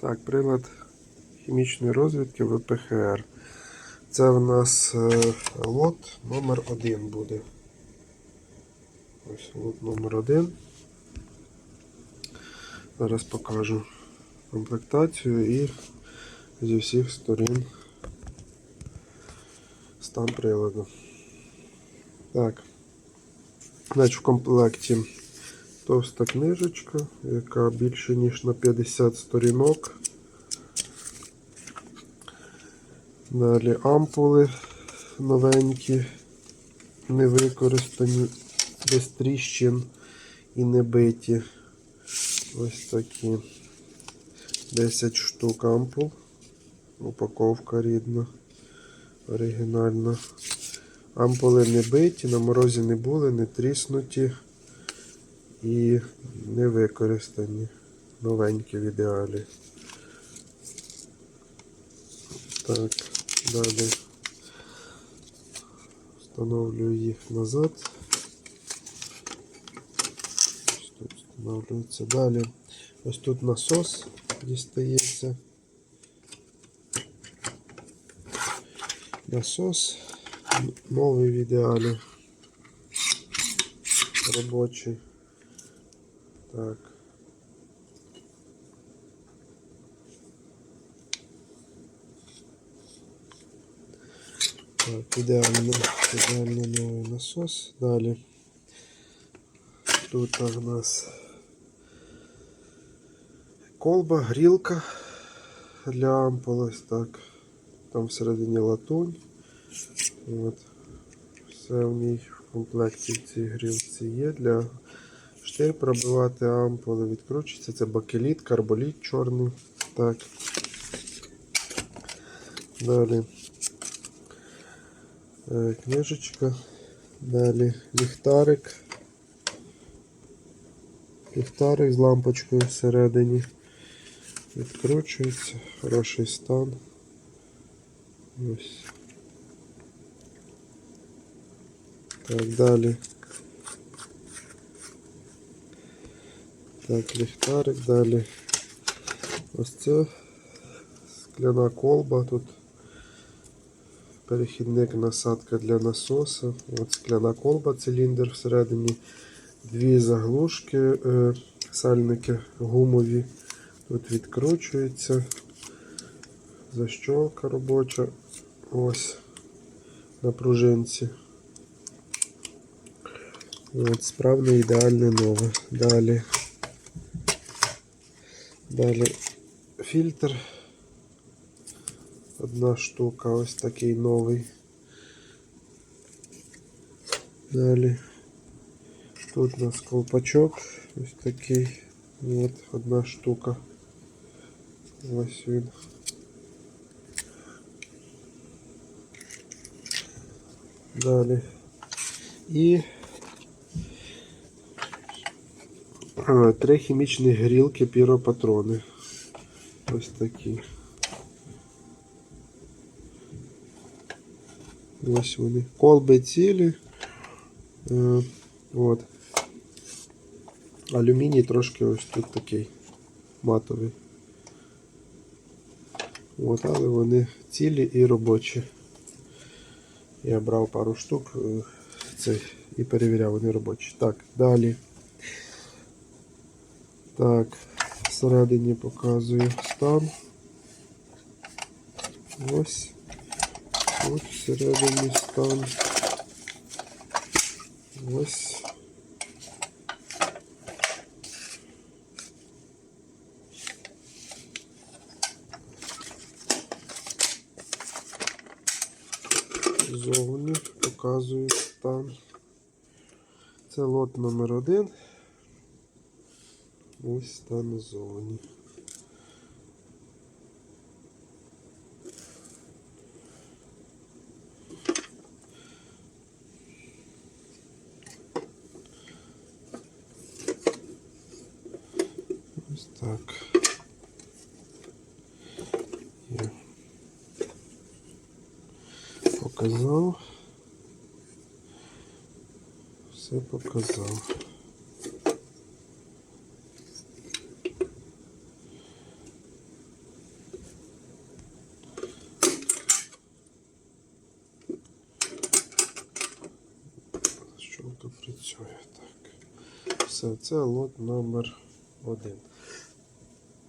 Так, прилад хімічної розвідки ВПХР. Це в нас е, лот номер 1 буде. Ось лот номер 1. Зараз покажу комплектацію і зі всіх сторін стан приладу. Так. Значить, в комплекті товста книжечка, яка більше ніж на 50 сторінок. Далі ампули новенькі, не використані, без тріщин і не биті. Ось такі 10 штук ампул. Упаковка рідна, оригінальна. Ампули не биті, на морозі не були, не тріснуті і не використані. Новенькі в ідеалі. Так, далі встановлюю їх назад. Тут встановлюється. Далі ось тут насос дістається. Насос новий в ідеалі. Робочий. Так. Так, ідеально, ідеально новий насос. Далі. Тут у нас колба, грілка для ампул, так. Там всередині латунь. От. Все в ній в комплекті в цій грілці є для штир пробивати ампули, відкручується. Це бакеліт, карболіт чорний. Так. Далі е, книжечка. Далі ліхтарик. Ліхтарик з лампочкою всередині. Відкручується, хороший стан. Ось. Так, далі. Так, ліхтарик, далі. Ось це скляна колба. Тут перехідник насадка для насоса. От скляна колба, циліндр всередині. Дві заглушки, е, сальники гумові. Тут відкручується. Защолка робоча. Ось на пружинці. От, справне ідеальне нове. Далі. Далі фільтр. Одна штука, ось такий новий. Далі. Тут у нас колпачок, ось такий. От одна штука. Ось він. Далі. І три хімічні грілки піропатрони. Ось такі. Ось вони. Колби цілі. Е, от. Алюміній трошки ось тут такий матовий. От, але вони цілі і робочі. Я брав пару штук е, цей, і перевіряв, вони робочі. Так, далі. Так, всередині показую стан. Ось. Ось всередині стан. Ось. Зовні показую стан. Це лот номер один. Ось стан зовні. Ось так. Є. Показав. Все показав. Працює. Так. Все, це лот номер один.